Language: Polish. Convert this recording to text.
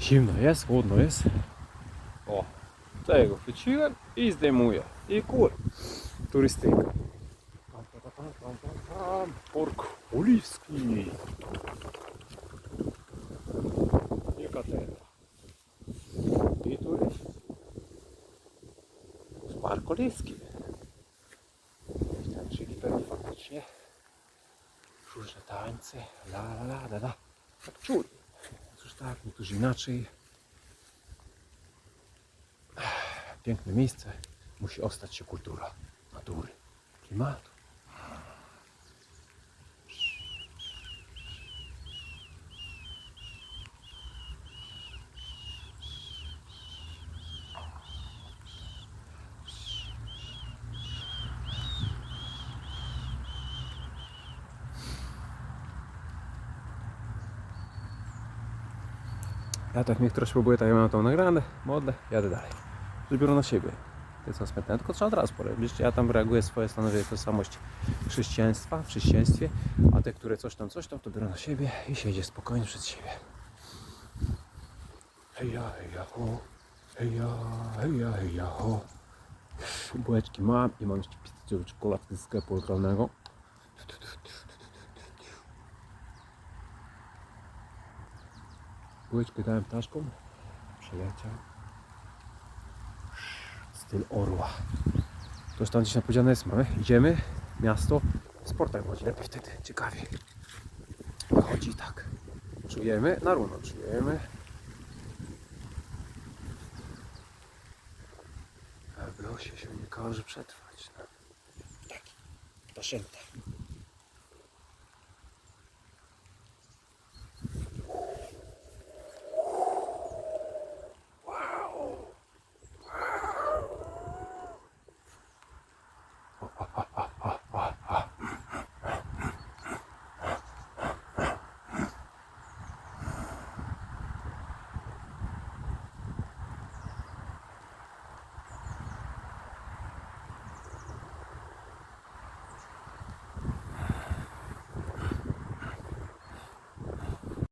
Гівно єс, водно єс. О, Та його включили і здимує. І кур. Туристика. Порк Олівський. Екатерина. І турист. Парк Олівський. Czyli pewnie faktycznie. Różne tańce. La la la la la. Tak, niektórzy inaczej. Piękne miejsce. Musi ostać się kultura natury, klimatu. Ja tak niektóre spróbuję, tak ja mam to nagrane, modlę, jadę dalej. Biorę na siebie. To jest smętne, tylko trzeba od razu porobić. Ja tam reaguję swoje, stanowię tożsamość chrześcijaństwa, w chrześcijaństwie, a te, które coś tam, coś tam, to biorę na siebie i się idzie spokojnie przed siebie. Heja, heja, ho. Heja, heja, heja, ho. Bułeczki mam i mam jeszcze pizzę czekoladkę z sklepu lokalnego. Bułeczkę dałem ptaszkom. Przeleciał. Styl orła. To już tam gdzieś napowiedziane jest. Mamy. Idziemy. Miasto. Sportem chodzi lepiej wtedy. Ciekawie. Chodzi tak. Czujemy. Na równo czujemy. A w losie się nie każe przetrwać. Tak. Paszęta.